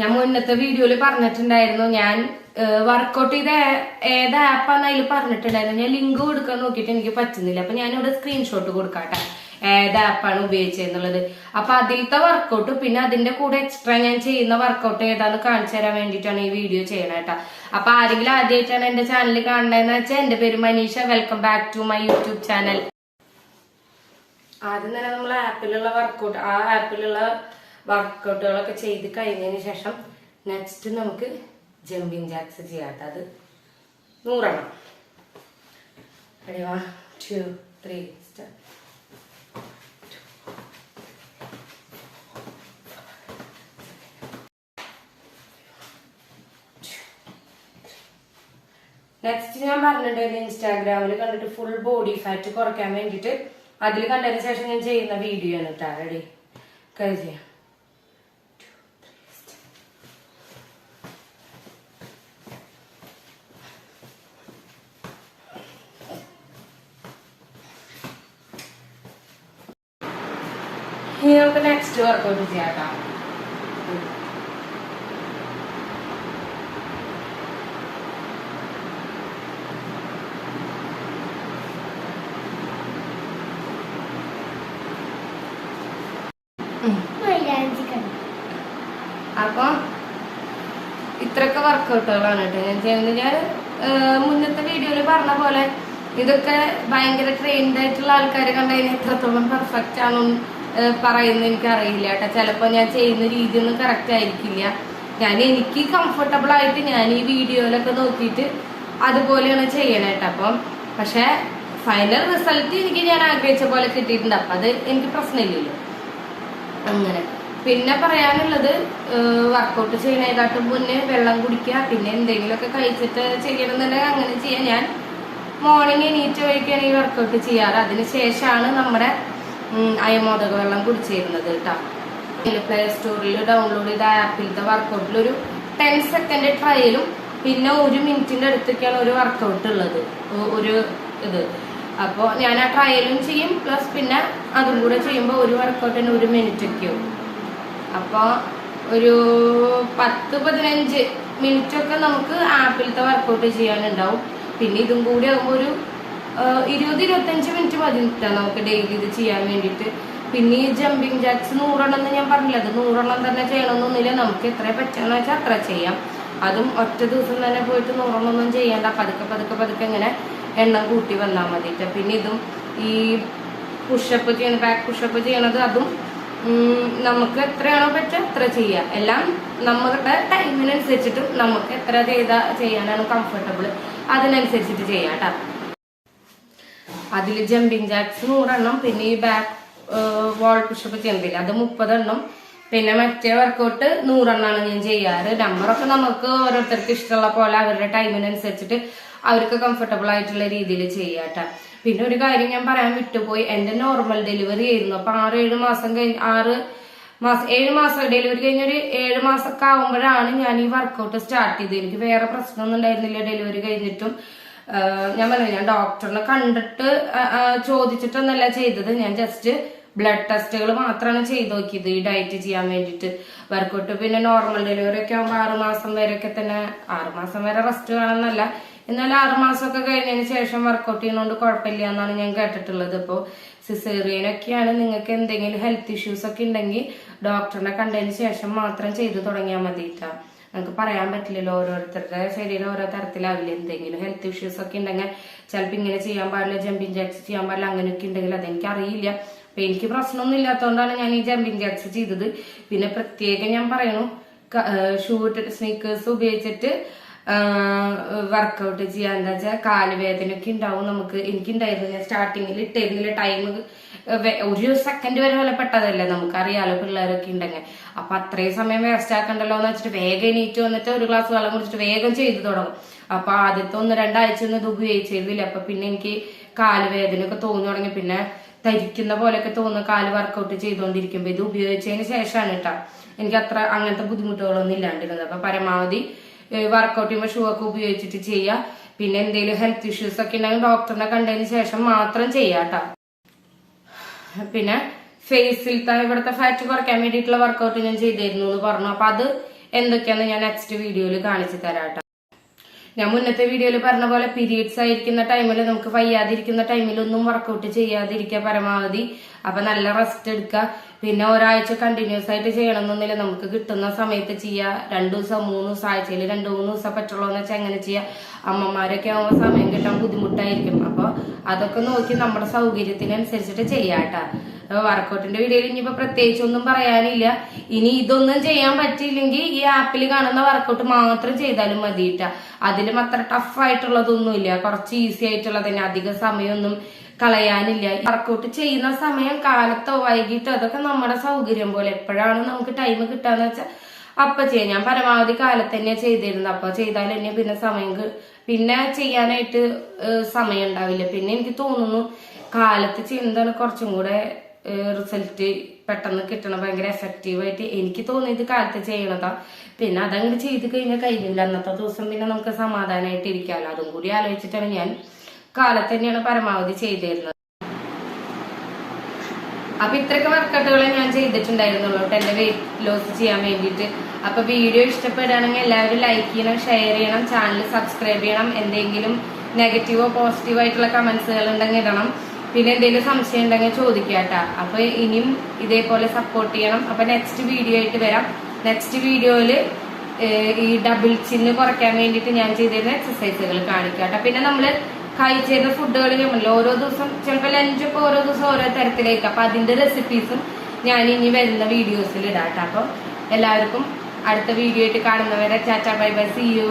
ഞാൻ മുന്നത്തെ വീഡിയോയിൽ പറഞ്ഞിട്ടുണ്ടായിരുന്നു ഞാൻ വർക്ക്ഔട്ട് ചെയ്ത ഏത് ആപ്പാന്ന് അതിൽ പറഞ്ഞിട്ടുണ്ടായിരുന്നു. ഞാൻ ലിങ്ക് കൊടുക്കാൻ നോക്കിയിട്ട് എനിക്ക് പറ്റുന്നില്ല. അപ്പൊ ഞാനിവിടെ സ്ക്രീൻഷോട്ട് കൊടുക്കാട്ടെ. ഏത് ആപ്പാണ് ഉപയോഗിച്ചതെന്നുള്ളത് അപ്പൊ അതിലത്തെ വർക്കൗട്ട് പിന്നെ അതിന്റെ കൂടെ എക്സ്ട്രാ ഞാൻ ചെയ്യുന്ന വർക്കൗട്ട് ഏതാന്ന് കാണിച്ചു തരാൻ വേണ്ടിയിട്ടാണ് ഈ വീഡിയോ ചെയ്യണത് കേട്ടോ അപ്പൊ ആരെങ്കിലും ആദ്യമായിട്ടാണ് എന്റെ ചാനൽ കാണുന്നതെന്ന് വെച്ചാൽ എന്റെ പേര് Manisha. Welcome back to my YouTube channel ആദ്യം തന്നെ നമ്മൾ ആപ്പിലുള്ള വർക്കൗട്ട് ആ ആപ്പിലുള്ള വർക്കൗട്ടുകളൊക്കെ ചെയ്ത് കഴിഞ്ഞതിന് ശേഷം നെക്സ്റ്റ് നമുക്ക് ജമ്പിങ് ജാക്സ് ചെയ്യാത്ത അത് നൂറെണ്ണം. two, three, start. നെക്സ്റ്റ് ഞാൻ പറഞ്ഞിട്ടുണ്ടായിരുന്നു ഇൻസ്റ്റാഗ്രാമിൽ കണ്ടിട്ട് ഫുൾ ബോഡി ഫാറ്റ് കുറയ്ക്കാൻ വേണ്ടിയിട്ട്. അതിൽ കണ്ടതിന് ശേഷം ഞാൻ ചെയ്യുന്ന വീഡിയോ ആണ് കേട്ടോ റെഡി ചെയ്യാം ഇനി നമുക്ക് നെക്സ്റ്റ് വർക്കൗട്ട് ചെയ്യാം കേട്ടോ അപ്പം ഇത്രയൊക്കെ വർക്കൗട്ടുകളാണ് കേട്ടോ. ഞാൻ ചെയ്യുന്നത്. ഞാൻ മുന്നത്തെ വീഡിയോയിൽ പറഞ്ഞ പോലെ ഇതൊക്കെ ഭയങ്കര ട്രെയിൻഡ് ആയിട്ടുള്ള ആൾക്കാരെ കണ്ടതിന് എത്രത്തോളം പെർഫെക്റ്റ് ആണോ പറയുന്നത് എനിക്കറിയില്ല കേട്ടോ. ചിലപ്പോൾ ഞാൻ ചെയ്യുന്ന രീതി ഒന്നും കറക്റ്റ് ആയിരിക്കില്ല. ഞാൻ എനിക്ക് കംഫർട്ടബിൾ ആയിട്ട് ഞാൻ ഈ വീഡിയോയിലൊക്കെ നോക്കിയിട്ട് അതുപോലെയാണ് ചെയ്യണേട്ടോ അപ്പം പക്ഷെ ഫൈനൽ റിസൾട്ട് എനിക്ക് ഞാൻ ആഗ്രഹിച്ച പോലെ കിട്ടിയിട്ടുണ്ട്. അപ്പം അത് എനിക്ക് പ്രശ്നമില്ലല്ലോ. അങ്ങനെ. പിന്നെ പറയാനുള്ളത് വർക്കൗട്ട് ചെയ്യണേക്കാട്ടും മുന്നേ വെള്ളം കുടിക്കുക പിന്നെ എന്തെങ്കിലുമൊക്കെ കഴിച്ചിട്ട് ചെയ്യണമെന്നുണ്ടെങ്കിൽ അങ്ങനെ ചെയ്യാം. ഞാൻ മോർണിംഗ് എണീറ്റ് വഴിക്കാണ് ഈ വർക്കൗട്ട് ചെയ്യാറ്. അതിന് ശേഷമാണ് നമ്മുടെ അയമോദക വെള്ളം കുടിച്ചിരുന്നത് കേട്ടോ. പ്ലേ സ്റ്റോറിൽ ഡൗൺലോഡ് ചെയ്ത ആപ്പിലത്തെ വർക്കൗട്ടിൽ ഒരു ടെൻ സെക്കൻഡ് ട്രയലും പിന്നെ ഒരു മിനിറ്റിന്റെ അടുത്തൊക്കെയാണ് ഒരു വർക്കൗട്ട് ഉള്ളത്. ഒരു ഇത്. അപ്പോൾ ഞാൻ ആ ട്രയലും ചെയ്യും പ്ലസ് പിന്നെ അതും കൂടെ ചെയ്യുമ്പോൾ ഒരു വർക്കൗട്ട് വർക്കൗട്ടിന് ഒരു മിനിറ്റ് ഒക്കെയാവും അപ്പോൾ ഒരു പത്ത് പതിനഞ്ച് മിനിറ്റൊക്കെ നമുക്ക് ആപ്പിലത്തെ വർക്കൗട്ട് ചെയ്യാനുണ്ടാവും. പിന്നെ ഇതും കൂടി ആകുമ്പോൾ ഒരു ഇരുപത് ഇരുപത്തഞ്ച് മിനിറ്റ് മതി നിൽക്കാം നമുക്ക് ഡെയിലി ഇത് ചെയ്യാൻ വേണ്ടിയിട്ട്. പിന്നെ ഈ ജമ്പിങ് ജാക്സ് നൂറെണ്ണം എന്ന് ഞാൻ പറഞ്ഞില്ല അത് നൂറെണ്ണം തന്നെ ചെയ്യണമെന്നൊന്നുമില്ല നമുക്ക് എത്ര പറ്റുകയെന്ന് വെച്ചാൽ അത്ര ചെയ്യാം. അതും ഒറ്റ ദിവസം തന്നെ പോയിട്ട് നൂറെണ്ണം ഒന്നും ചെയ്യണ്ട പതുക്കെ പതുക്കെ പതുക്കെ ഇങ്ങനെ എണ്ണം കൂട്ടി വന്നാൽ മതിയിട്ട്. പിന്നെ ഇതും ഈ പുഷപ്പ് ചെയ്യണത് ബാക്ക് പുഷപ്പ് ചെയ്യണത് അതും നമുക്ക് എത്രയാണോ പറ്റുക അത്ര ചെയ്യാം. എല്ലാം നമ്മുടെ ടൈമിനനുസരിച്ചിട്ടും നമുക്ക് എത്ര ചെയ്താൽ ചെയ്യാനാണ് കംഫർട്ടബിൾ അതിനനുസരിച്ചിട്ട് ചെയ്യാം കേട്ടോ. അതിൽ ജമ്പിങ് ജാക്സ് നൂറെണ്ണം പിന്നെ ഈ ബാക്ക് വാൾ പുഷപ്പ് ചെയ്യുന്നില്ല അത് മുപ്പതെണ്ണം. പിന്നെ മറ്റേ വർക്കൗട്ട് നൂറെണ്ണമാണ് ഞാൻ ചെയ്യാറ്. നമ്പറൊക്കെ നമുക്ക് ഓരോരുത്തർക്ക് ഇഷ്ടമുള്ള പോലെ അവരുടെ ടൈമിനനുസരിച്ചിട്ട് അവർക്ക് കംഫർട്ടബിൾ ആയിട്ടുള്ള രീതിയിൽ ചെയ്യാട്ടോ. പിന്നെ ഒരു കാര്യം ഞാൻ പറയാൻ വിട്ടുപോയി. എന്റെ നോർമൽ ഡെലിവറി ആയിരുന്നു. അപ്പൊ ആറ് ഏഴ് മാസം കഴിഞ്ഞ് ആറ് മാസം ഏഴ് മാസം ഡെലിവറി കഴിഞ്ഞൊരു ഏഴ് മാസമൊക്കെ ആവുമ്പോഴാണ് ഞാൻ ഈ വർക്കൗട്ട് സ്റ്റാർട്ട് ചെയ്തത്. എനിക്ക് വേറെ പ്രശ്നമൊന്നും ഉണ്ടായിരുന്നില്ല ഡെലിവറി കഴിഞ്ഞിട്ടും. ഞാൻ പറഞ്ഞു ഞാൻ ഡോക്ടറിനെ കണ്ടിട്ട് ചോദിച്ചിട്ടൊന്നല്ല ചെയ്തത്. ഞാൻ ജസ്റ്റ് ബ്ലഡ് ടെസ്റ്റുകൾ മാത്രമാണ് ചെയ്ത് നോക്കിയത് ഈ ഡയറ്റ് ചെയ്യാൻ വേണ്ടിയിട്ട്. വർക്കൗട്ട് പിന്നെ നോർമൽ ഡെലിവറി ഒക്കെ ആകുമ്പോൾ ആറുമാസം വരെയൊക്കെ തന്നെ ആറുമാസം വരെ റെസ്റ്റ് വേണമെന്നല്ല എന്നാൽ ആറുമാസമൊക്കെ കഴിഞ്ഞതിന് ശേഷം വർക്കൗട്ട് ചെയ്യുന്നതുകൊണ്ട് കുഴപ്പമില്ല എന്നാണ് ഞാൻ കേട്ടിട്ടുള്ളത്. ഇപ്പോൾ സിസേറിയനൊക്കെയാണ് നിങ്ങൾക്ക് എന്തെങ്കിലും ഹെൽത്ത് ഇഷ്യൂസ് ഒക്കെ ഉണ്ടെങ്കിൽ ഡോക്ടറിനെ കണ്ടതിന് ശേഷം മാത്രം ചെയ്തു തുടങ്ങിയാൽ മതിയിട്ടാ നമുക്ക് പറയാൻ പറ്റില്ലല്ലോ ഓരോരുത്തരുടെ ശരീരം ഓരോ തരത്തിലാവില്ല? എന്തെങ്കിലും ഹെൽത്ത് ഇഷ്യൂസ് ഒക്കെ ഉണ്ടെങ്കിൽ ചിലപ്പോൾ ഇങ്ങനെ ചെയ്യാൻ പാടില്ല ജമ്പിങ് ജാക്സ് ചെയ്യാൻ പാടില്ല അങ്ങനെയൊക്കെ ഉണ്ടെങ്കിൽ അതെനിക്ക് അറിയില്ല. അപ്പൊ എനിക്ക് പ്രശ്നമൊന്നും ഇല്ലാത്തതുകൊണ്ടാണ് ഞാൻ ഈ ജമ്പിങ് ജാക്സ് ചെയ്തത്. പിന്നെ പ്രത്യേകം ഞാൻ പറയണു ഇട്ടിട്ട് സ്നീക്കേഴ്സ് ഉപയോഗിച്ചിട്ട് വർക്കൗട്ട് ചെയ്യാൻ എന്താ വെച്ചാൽ കാലുവേദനയൊക്കെ ഉണ്ടാവും നമുക്ക്. എനിക്കുണ്ടായിരുന്നു ഞാൻ സ്റ്റാർട്ടിങ്ങിൽ ഇട്ടായിരുന്നില്ല ടൈം ഒരു സെക്കൻഡ് വരെ വല്ല പെട്ടതല്ലേ നമുക്കറിയാലോ പിള്ളേരൊക്കെ ഉണ്ടെങ്കിൽ. അപ്പൊ അത്രയും സമയം വേസ്റ്റ് ആക്കണ്ടല്ലോ എന്ന് വെച്ചിട്ട് വേഗം എണീറ്റ് വന്നിട്ട് ഒരു ഗ്ലാസ് വെള്ളം കുടിച്ചിട്ട് വേഗം ചെയ്തു തുടങ്ങും. അപ്പൊ ആദ്യത്തെ ഒന്ന് രണ്ടാഴ്ച ഒന്നും ഇത് ഉപയോഗിച്ചിരുന്നില്ല. അപ്പൊ പിന്നെ എനിക്ക് കാലുവേദനയൊക്കെ തോന്നി തുടങ്ങി. പിന്നെ ധരിക്കുന്ന പോലെയൊക്കെ തോന്നുന്ന കാൽ വർക്കൗട്ട് ചെയ്തുകൊണ്ടിരിക്കുമ്പോൾ ഇത് ഉപയോഗിച്ചതിന് ശേഷമാണ് കേട്ടോ എനിക്ക് അത്ര അങ്ങനത്തെ ബുദ്ധിമുട്ടുകളൊന്നും ഇല്ലാണ്ടിരുന്നത്. അപ്പൊ പരമാവധി വർക്കൗട്ട് ചെയ്യുമ്പോൾ ഷൂ ഒക്കെ ഉപയോഗിച്ചിട്ട് ചെയ്യുക പിന്നെ എന്തെങ്കിലും ഹെൽത്ത് ഇഷ്യൂസ് ഒക്കെ ഉണ്ടെങ്കിൽ ഡോക്ടറിനെ കണ്ടതിന് ശേഷം മാത്രം ചെയ്യാം കേട്ടോ. പിന്നെ ഫേസിലത്തെ ഇവിടുത്തെ ഫാറ്റ് കുറയ്ക്കാൻ വേണ്ടിയിട്ടുള്ള വർക്കൗട്ട് ഞാൻ ചെയ്തിരുന്നു എന്ന് പറഞ്ഞു. അപ്പൊ അത് എന്തൊക്കെയാന്ന് ഞാൻ നെക്സ്റ്റ് വീഡിയോയിൽ കാണിച്ചു തരാം ഞാൻ മുന്നത്തെ വീഡിയോയിൽ പറഞ്ഞ പോലെ പീരീഡ്സ് ആയിരിക്കുന്ന ടൈമിൽ നമുക്ക് വയ്യാതിരിക്കുന്ന ടൈമിലൊന്നും വർക്കൗട്ട് ചെയ്യാതിരിക്കുക പരമാവധി. അപ്പൊ നല്ല റെസ്റ്റ് എടുക്കുക. പിന്നെ ഒരാഴ്ച കണ്ടിന്യൂസ് ആയിട്ട് ചെയ്യണമെന്നൊന്നുമില്ല. നമുക്ക് കിട്ടുന്ന സമയത്ത് ചെയ്യുക രണ്ടു ദിവസം മൂന്ന് ദിവസം ആഴ്ചയിൽ രണ്ടു മൂന്ന് ദിവസം പറ്റുള്ളൂ എന്ന് വെച്ചാൽ എങ്ങനെ ചെയ്യുക അമ്മമാരൊക്കെ ആകുമ്പോൾ സമയം കിട്ടാൻ ബുദ്ധിമുട്ടായിരിക്കും. അപ്പൊ അതൊക്കെ നോക്കി നമ്മുടെ സൗകര്യത്തിനനുസരിച്ചിട്ട് ചെയ്യാട്ടാ വർക്കൗട്ടിന്റെ വീഡിയോയിൽ ഇനിയിപ്പോ പ്രത്യേകിച്ച് ഒന്നും പറയാനില്ല. ഇനി ഇതൊന്നും ചെയ്യാൻ പറ്റിയില്ലെങ്കിൽ ഈ ആപ്പിൽ കാണുന്ന വർക്കൗട്ട് മാത്രം ചെയ്താലും മതിയിട്ട അതിലും അത്ര ടഫ് ആയിട്ടുള്ളതൊന്നുമില്ല. കുറച്ച് ഈസി ആയിട്ടുള്ളത് തന്നെ. അധിക സമയമൊന്നും കളയാനില്ല. വർക്കൗട്ട് ചെയ്യുന്ന സമയം കാലത്തോ വൈകിട്ടോ അതൊക്കെ നമ്മുടെ സൗകര്യം പോലെ. എപ്പോഴാണ് നമുക്ക് ടൈം കിട്ടാന്ന് വെച്ചാൽ അപ്പൊ ചെയ്യാം. ഞാൻ പരമാവധി കാലത്ത് തന്നെയാ ചെയ്തിരുന്നത്. അപ്പൊ ചെയ്താൽ തന്നെ പിന്നെ സമയം പിന്നെ ചെയ്യാനായിട്ട് സമയം ഉണ്ടാവില്ല. പിന്നെ എനിക്ക് തോന്നുന്നു കാലത്ത് ചെയ്യുന്നതാണ് കുറച്ചും കൂടെ റിസൾട്ട് പെട്ടെന്ന് കിട്ടണം. ഭയങ്കര എഫക്റ്റീവ് ആയിട്ട് എനിക്ക് തോന്നിയത് കാലത്ത് ചെയ്യണതാ. പിന്നെ അതങ്ങ് ചെയ്ത് കഴിഞ്ഞാൽ കഴിഞ്ഞില്ല അന്നത്തെ ദിവസം പിന്നെ നമുക്ക് സമാധാനമായിട്ട് ഇരിക്കാമല്ലോ അതും കൂടി ആലോചിച്ചിട്ടാണ് ഞാൻ കാലത്ത് തന്നെയാണ് പരമാവധി ചെയ്തിരുന്നത്. അപ്പൊ ഇത്രയൊക്കെ വർക്കൗട്ടുകളെ ഞാൻ ചെയ്തിട്ടുണ്ടായിരുന്നുള്ളൂ. എന്റെ വെയിറ്റ് ലോസ് ചെയ്യാൻ വേണ്ടിയിട്ട്. അപ്പൊ വീഡിയോ ഇഷ്ടപ്പെടുകയാണെങ്കിൽ എല്ലാവരും ലൈക്ക് ചെയ്യണം ഷെയർ ചെയ്യണം ചാനൽ സബ്സ്ക്രൈബ് ചെയ്യണം. എന്തെങ്കിലും നെഗറ്റീവോ പോസിറ്റീവോ ആയിട്ടുള്ള കമന്റ്സുകൾ ഉണ്ടെങ്കിൽ ഇടണം. പിന്നെ എന്തെങ്കിലും സംശയം ഉണ്ടെങ്കിൽ ചോദിക്കാട്ടാ അപ്പൊ ഇനിയും ഇതേപോലെ സപ്പോർട്ട് ചെയ്യണം. അപ്പൊ നെക്സ്റ്റ് വീഡിയോ ആയിട്ട് വരാം. നെക്സ്റ്റ് വീഡിയോയിൽ ഈ ഡബിൾ ചിന്ന് കുറയ്ക്കാൻ വേണ്ടിയിട്ട് ഞാൻ ചെയ്തിരുന്ന എക്സസൈസുകൾ കാണിക്കാട്ടോ പിന്നെ നമ്മൾ കഴിച്ചിരുന്ന ഫുഡുകൾ ഞമ്മല്ലോ ഓരോ ദിവസം ചിലപ്പോൾ ലഞ്ചൊക്കെ ഓരോ ദിവസം ഓരോ തരത്തിലേക്ക് അപ്പൊ അതിന്റെ റെസിപ്പീസും ഞാൻ ഇനി വരുന്ന വീഡിയോസിൽ ഇടാട്ടോ അപ്പം എല്ലാവർക്കും അടുത്ത വീഡിയോ ആയിട്ട് കാണുന്നവരെ ചാറ്റാ ബൈ ബൈ സി യു